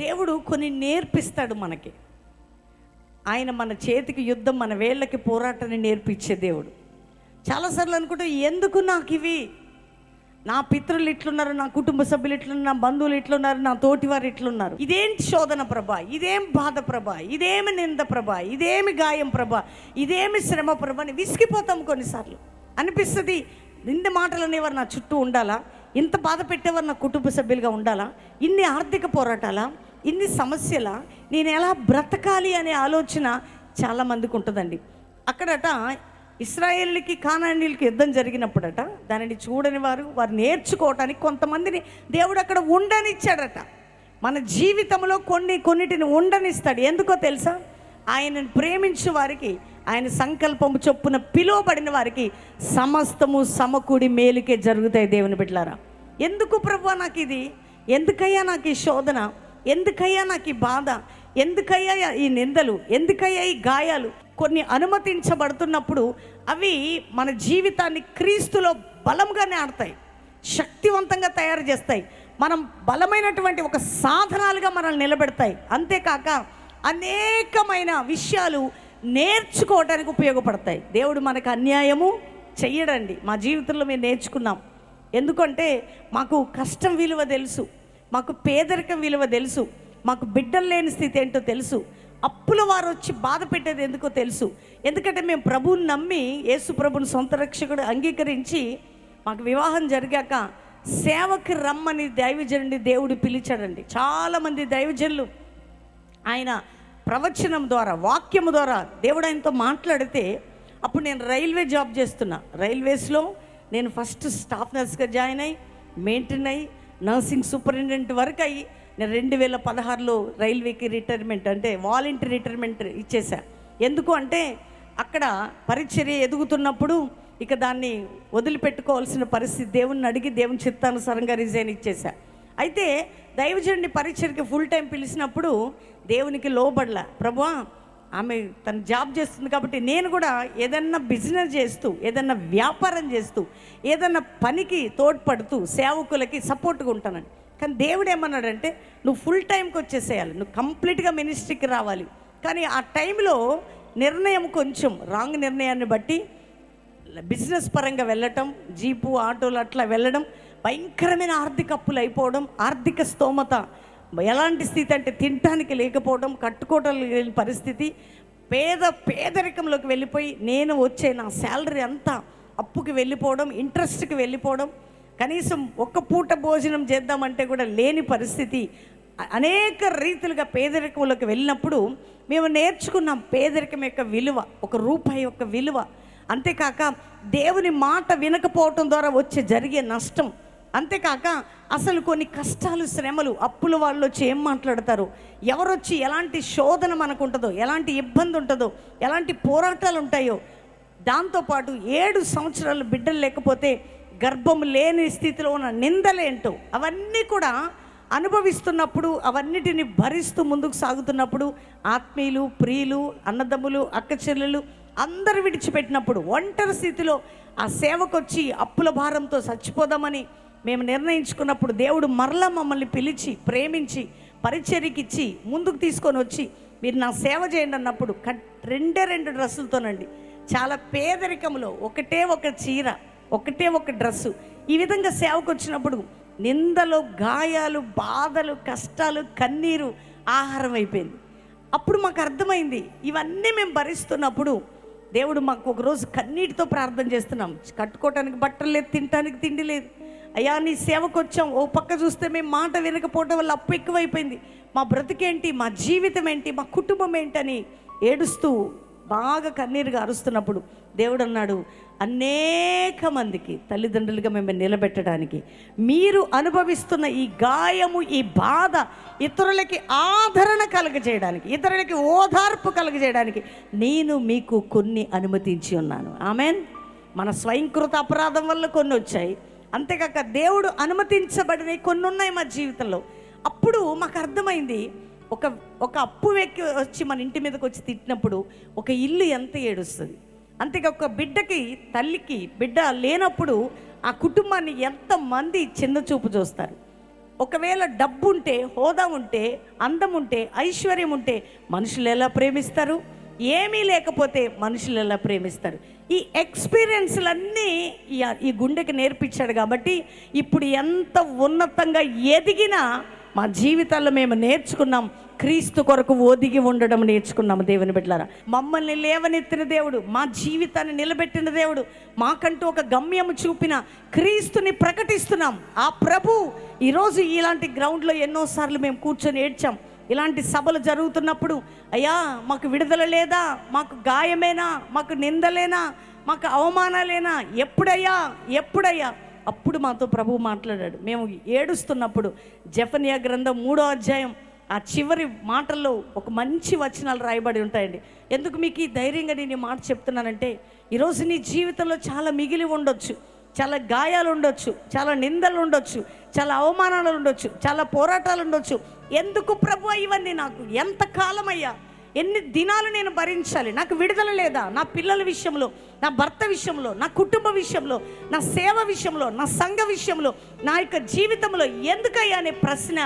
దేవుడు కొన్ని నేర్పిస్తాడు మనకి. ఆయన మన చేతికి యుద్ధం మన వేళ్ళకి పోరాటాన్ని నేర్పించే దేవుడు. చాలాసార్లు అనుకుంటే ఎందుకు నాకు ఇవి? నా పితరులు ఇట్లున్నారు నా కుటుంబ సభ్యులు ఇట్లున్నారు నా బంధువులు ఇట్లున్నారు నా తోటివారు ఇట్లున్నారు. ఇదేం శోధన ప్రభ? ఇదేం బాధ ప్రభ? ఇదేమి నింద ప్రభ? ఇదేమి గాయం ప్రభ? ఇదేమి శ్రమ ప్రభ? అని విసిగిపోతాం కొన్నిసార్లు. అనిపిస్తుంది నింద మాటలు అనేవారు నా చుట్టూ ఉండాలా? ఇంత బాధ పెట్టేవారు నా కుటుంబ సభ్యులుగా ఉండాలా? ఇన్ని ఆర్థిక పోరాటాలా? ఇన్ని సమస్యల నేను ఎలా బ్రతకాలి అనే ఆలోచన చాలామందికి ఉంటుందండి. అక్కడట ఇస్రాయేల్కి కానానీలకి యుద్ధం జరిగినప్పుడట దానిని చూడని వారు వారు నేర్చుకోవటానికి కొంతమందిని దేవుడు అక్కడ ఉండనిచ్చాడట. మన జీవితంలో కొన్ని కొన్నిటిని ఉండనిస్తాడు. ఎందుకో తెలుసా? ఆయనను ప్రేమించు వారికి ఆయన సంకల్పము చొప్పున పిలువబడిన వారికి సమస్తము సమకూడి మేలుకే జరుగుతాయి దేవుని బిడ్డలారా. ఎందుకు ప్రభు నాకు ఇది? ఎందుకయ్యా నాకు ఈ శోధన? ఎందుకయ్యా నాకు ఈ బాధ? ఎందుకయ్యా ఈ నిందలు? ఎందుకయ్యా ఈ గాయాలు? కొన్ని అనుమతించబడుతున్నప్పుడు అవి మన జీవితాన్ని క్రీస్తులో బలంగానే ఆడతాయి. శక్తివంతంగా తయారు చేస్తాయి. మనం బలమైనటువంటి ఒక సాధనాలుగా మనల్ని నిలబెడతాయి. అంతేకాక అనేకమైన విషయాలు నేర్చుకోవడానికి ఉపయోగపడతాయి. దేవుడు మనకు అన్యాయము చెయ్యడండి. మా జీవితంలో మేము నేర్చుకున్నాం. ఎందుకంటే మాకు కష్టం విలువ తెలుసు. మాకు పేదరికం విలువ తెలుసు మాకు బిడ్డలు లేని స్థితి ఏంటో తెలుసు. అప్పుల వారు వచ్చి బాధ పెట్టేది ఎందుకో తెలుసు. ఎందుకంటే మేము ప్రభువుని నమ్మి యేసు ప్రభుని సొంత రక్షకుడు అంగీకరించి మాకు వివాహం జరిగాక సేవకి రమ్మని దైవజనుడి దేవుడు పిలిచాడండి. చాలామంది దైవజనులు ఆయన ప్రవచనం ద్వారా వాక్యం ద్వారా దేవుడు ఆయనతో మాట్లాడితే అప్పుడు నేను రైల్వే జాబ్ చేస్తున్నా. రైల్వేస్లో నేను ఫస్ట్ స్టాఫ్ నర్స్గా జాయిన్ అయ్యి మెయింటైన్ అయ్యి నర్సింగ్ సూపరింటెండెంట్ వరకు అయ్యి నేను రెండు వేల పదహారులో రైల్వేకి రిటైర్మెంట్ అంటే వాలంటీర్ రిటైర్మెంట్ ఇచ్చేసా ఎందుకు అంటే అక్కడ పరిచర్య ఎదుగుతున్నప్పుడు ఇక దాన్ని వదిలిపెట్టుకోవాల్సిన పరిస్థితి దేవుణ్ణి అడిగి దేవుని చిత్తానుసారంగా రిజైన్ ఇచ్చేసా అయితే దైవజనుడి పరిచర్కి ఫుల్ టైం పిలిచినప్పుడు దేవునికి లోబడలా. ప్రభువా ఆమె తన జాబ్ చేస్తుంది కాబట్టి నేను కూడా ఏదన్నా బిజినెస్ చేస్తూ ఏదన్నా వ్యాపారం చేస్తూ ఏదన్నా పనికి తోడ్పడుతూ సేవకులకి సపోర్ట్గా ఉంటానండి. కానీ దేవుడు ఏమన్నాడంటే నువ్వు ఫుల్ టైంకి వచ్చేసేయాలి. నువ్వు కంప్లీట్గా మినిస్ట్రీకి రావాలి. కానీ ఆ టైంలో నిర్ణయం కొంచెం రాంగ్ నిర్ణయాన్ని బట్టి బిజినెస్ పరంగా వెళ్ళటం జీపు ఆటోలు అట్లా వెళ్ళడం భయంకరమైన ఆర్థిక అప్పులు అయిపోవడం ఆర్థిక స్తోమత ఎలాంటి స్థితి అంటే తినటానికి లేకపోవడం కట్టుకోవటం లేని పరిస్థితి పేద పేదరికంలోకి వెళ్ళిపోయి నేను వచ్చే నా శాలరీ అంతా అప్పుకి వెళ్ళిపోవడం ఇంట్రెస్ట్కి వెళ్ళిపోవడం కనీసం ఒక్క పూట భోజనం చేద్దామంటే కూడా లేని పరిస్థితి. అనేక రీతిలుగా పేదరికంలోకి వెళ్ళినప్పుడు మేము నేర్చుకున్నాం పేదరికం యొక్క విలువ ఒక రూపాయి యొక్క విలువ. అంతేకాక దేవుని మాట వినకపోవటం ద్వారా వచ్చే జరిగే నష్టం. అంతేకాక అసలు కొన్ని కష్టాలు శ్రమలు అప్పుల వాళ్ళు వచ్చి ఏం మాట్లాడతారు? ఎవరొచ్చి ఎలాంటి శోధన మనకు ఉంటుందో ఎలాంటి ఇబ్బంది ఉంటుందో ఎలాంటి పోరాటాలు ఉంటాయో దాంతోపాటు ఏడు సంవత్సరాలు బిడ్డలు లేకపోతే గర్భం లేని స్థితిలో ఉన్న నిందలేంటో అవన్నీ కూడా అనుభవిస్తున్నప్పుడు అవన్నిటిని భరిస్తూ ముందుకు సాగుతున్నప్పుడు ఆత్మీయులు ప్రియులు అన్నదమ్ములు అక్క చెల్లెలు అందరు విడిచిపెట్టినప్పుడు ఒంటరి స్థితిలో ఆ సేవకొచ్చి అప్పుల భారంతో చచ్చిపోదామని మేము నిర్ణయించుకున్నప్పుడు దేవుడు మరలా మమ్మల్ని పిలిచి ప్రేమించి పరిచర్యకిచ్చి ముందుకు తీసుకొని వచ్చి మీరు నా సేవ చేయండి అన్నప్పుడు కట్ రెండే రెండు డ్రెస్సులతోనండి. చాలా పేదరికంలో ఒకటే ఒక చీర ఒకటే ఒక డ్రెస్సు. ఈ విధంగా సేవకు వచ్చినప్పుడు నిందలు గాయాలు బాధలు కష్టాలు కన్నీరు ఆహారం అయిపోయింది. అప్పుడు మాకు అర్థమైంది ఇవన్నీ మేము భరిస్తున్నప్పుడు దేవుడు మాకు ఒకరోజు కన్నీటితో ప్రార్థన చేస్తున్నాం. కట్టుకోవటానికి బట్టలు లేదు తినటానికి తిండి లేదు. అయ్యా నీ సేవకు వచ్చాం. ఓ పక్క చూస్తే మేము మాట వినకపోవటం వల్ల అప్పు ఎక్కువైపోయింది. మా బ్రతికేంటి? మా జీవితం ఏంటి? మా కుటుంబం ఏంటని ఏడుస్తూ బాగా కన్నీరుగా అరుస్తున్నప్పుడు దేవుడు అన్నాడు అనేక మందికి తల్లిదండ్రులుగా మేము నిలబెట్టడానికి మీరు అనుభవిస్తున్న ఈ గాయము ఈ బాధ ఇతరులకి ఆదరణ కలుగజేయడానికి ఇతరులకి ఓదార్పు కలుగజేయడానికి నేను మీకు కొన్ని అనుమతించి ఉన్నాను. ఆమెన్. మన స్వయంకృత అపరాధం వల్ల కొన్ని వచ్చాయి. అంతేకాక దేవుడు అనుమతించబడినవి కొన్ని ఉన్నాయి మా జీవితంలో. అప్పుడు మాకు అర్థమైంది ఒక ఒక అప్పు వెక్కి వచ్చి మన ఇంటి మీదకి వచ్చి తిట్టినప్పుడు ఒక ఇల్లు ఎంత ఏడుస్తుంది. అంతేగా ఒక బిడ్డకి తల్లికి బిడ్డ లేనప్పుడు ఆ కుటుంబాన్ని ఎంతమంది చిన్న చూపు చూస్తారు. ఒకవేళ డబ్బు ఉంటే హోదా ఉంటే అందం ఉంటే ఐశ్వర్యం ఉంటే మనుషులు ఎలా ప్రేమిస్తారు? ఏమీ లేకపోతే మనుషులు ఎలా ప్రేమిస్తారు. ఈ ఎక్స్పీరియన్స్లన్నీ ఈ- ఈ గుండెకి నేర్పించాడు కాబట్టి ఇప్పుడు ఎంత ఉన్నతంగా ఎదిగినా మా జీవితాల్లో మేము నేర్చుకున్నాం. క్రీస్తు కొరకు ఒదిగి ఉండడం నేర్చుకున్నాము దేవుని బిడ్డలారా. మమ్మల్ని లేవనెత్తిన దేవుడు మా జీవితాన్ని నిలబెట్టిన దేవుడు మాకంటూ ఒక గమ్యము చూపిన క్రీస్తుని ప్రకటిస్తున్నాం. ఆ ప్రభు ఈరోజు ఇలాంటి గ్రౌండ్లో ఎన్నోసార్లు మేము కూర్చొని ఏడ్చాం. ఇలాంటి సభలు జరుగుతున్నప్పుడు అయ్యా మాకు విడుదల లేదా? మాకు గాయమేనా? మాకు నిందలేనా? మాకు అవమానాలేనా ఎప్పుడయ్యా? ఎప్పుడయ్యా? అప్పుడు మాతో ప్రభు మాట్లాడాడు. మేము ఏడుస్తున్నప్పుడు జఫనియా గ్రంథం మూడో అధ్యాయం ఆ చివరి మాటల్లో ఒక మంచి వచనాలు రాయబడి ఉంటాయండి. ఎందుకు మీకు ఈ ధైర్యంగా నేను ఈ మాట చెప్తున్నానంటే ఈరోజు నీ జీవితంలో చాలా మిగిలి ఉండొచ్చు. చాలా గాయాలు ఉండొచ్చు చాలా నిందలు ఉండొచ్చు చాలా అవమానాలు ఉండొచ్చు చాలా పోరాటాలు ఉండొచ్చు ఎందుకు ప్రభు ఇవన్నీ నాకు? ఎంత కాలమయ్యా? ఎన్ని దినాలు నేను భరించాలి? నాకు విడుదల లేదా? నా పిల్లల విషయంలో నా భర్త విషయంలో నా కుటుంబ విషయంలో నా సేవ విషయంలో నా సంఘ విషయంలో నా యొక్క జీవితంలో ఎందుకయ్యా అనే ప్రశ్న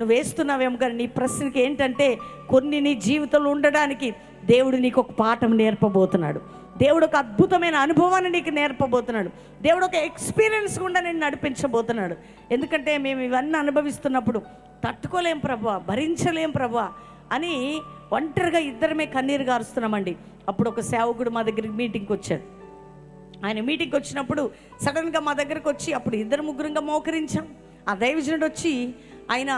నువ్వు వేస్తున్నావేమో కానీ నీ ప్రశ్నకి ఏంటంటే కొన్ని నీ జీవితంలో ఉండడానికి దేవుడు నీకు ఒక పాఠం నేర్పబోతున్నాడు. దేవుడు ఒక అద్భుతమైన అనుభవాన్ని నీకు నేర్పబోతున్నాడు. దేవుడు ఒక ఎక్స్పీరియన్స్ గుండా నేను నడిపించబోతున్నాడు. ఎందుకంటే మేము ఇవన్నీ అనుభవిస్తున్నప్పుడు తట్టుకోలేం ప్రభా భరించలేం ప్రభా అని ఒంటరిగా ఇద్దరమే కన్నీరు గారుస్తున్నామండి. అప్పుడు ఒక సేవకుడు మా దగ్గరికి మీటింగ్కి వచ్చాడు. ఆయన మీటింగ్కి వచ్చినప్పుడు సడన్గా మా దగ్గరకు వచ్చి అప్పుడు ఇద్దరు ముగ్గురుగా మోకరించాం. ఆ దైవజనుడు వచ్చి ఆయన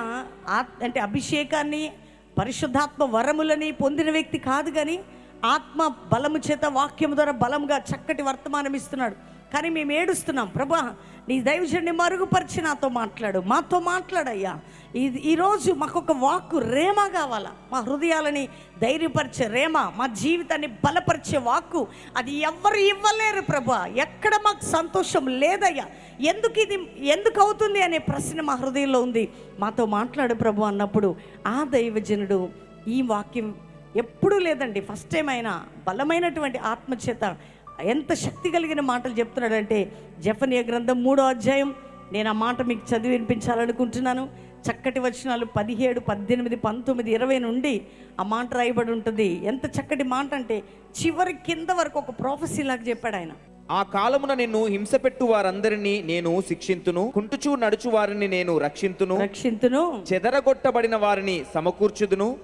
అంటే అభిషేకాన్ని పరిశుద్ధాత్మ వరములని పొందిన వ్యక్తి కాదు కానీ ఆత్మ బలము చేత వాక్యం ద్వారా బలంగా చక్కటి వర్తమానం ఇస్తున్నాడు. కానీ మేము ఏడుస్తున్నాం ప్రభా నీ దైవజన్ని మరుగుపరిచి నాతో మాట్లాడు మాతో మాట్లాడయ్యా. ఇది ఈరోజు మాకు ఒక వాక్కు రేమ కావాలా మా హృదయాలని ధైర్యపరిచే రేమ మా జీవితాన్ని బలపరిచే వాక్కు. అది ఎవ్వరు ఇవ్వలేరు ప్రభా. ఎక్కడ మాకు సంతోషం లేదయ్యా. ఎందుకు ఇది ఎందుకు అవుతుంది అనే ప్రశ్న మా హృదయంలో ఉంది. మాతో మాట్లాడు ప్రభు అన్నప్పుడు ఆ దైవజనుడు ఈ వాక్యం ఎప్పుడూ లేదండి. ఫస్ట్ టైం అయినా బలమైనటువంటి ఆత్మచేత ఎంత శక్తి కలిగిన మాటలు చెప్తున్నాడంటే జఫనియ గ్రంథం మూడో అధ్యాయం. నేను ఆ మాట మీకు చదివి వినిపించాలనుకుంటున్నాను. చక్కటి వచనాలు పదిహేడు పద్దెనిమిది పంతొమ్మిది ఇరవై నుండి ఆ మాట రాయబడి ఉంటుంది. ఎంత చక్కటి మాట అంటే చివరి కింద వరకు ఒక ప్రొఫెసీ లాగా చెప్పాడు ఆయన. ఆ కాలమున నిన్ను హింసపెట్టు వారందరినీ నేను శిక్షింతును. కుంటుచూ నడుచు వారిని నేను రక్షింతును. రక్షింతును. చెదరగొట్టబడిన వారిని సమకూర్చుదును.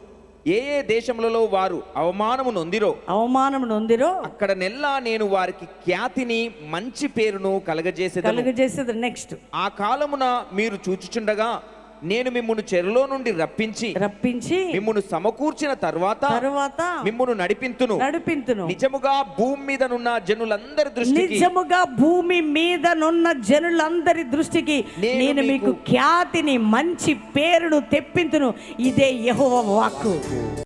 ఏ ఏ దేశములలో వారు అవమానము నొందిరో అవమానం నొందిరో అక్కడ నెల్లా నేను వారికి ఖ్యాతిని మంచి పేరును కలగజేసేదను. కలుగజేసేది నెక్స్ట్ ఆ కాలమున మీరు చూచుచుండగా నేను మిమ్మును చెరలో నుండి రప్పించి రప్పించి మిమ్మును సమకూర్చిన తర్వాత తరువాత మిమ్మును నడిపింతును. నడిపింతును. నిజముగా భూమి మీదనున్న జనులందరి దృష్టికి నిజముగా భూమి మీద నున్న జనులందరి దృష్టికి నేను నేను మీకు మీకు ఖ్యాతిని మంచి పేరును తెప్పింతును. ఇదే యెహోవా వాక్కు.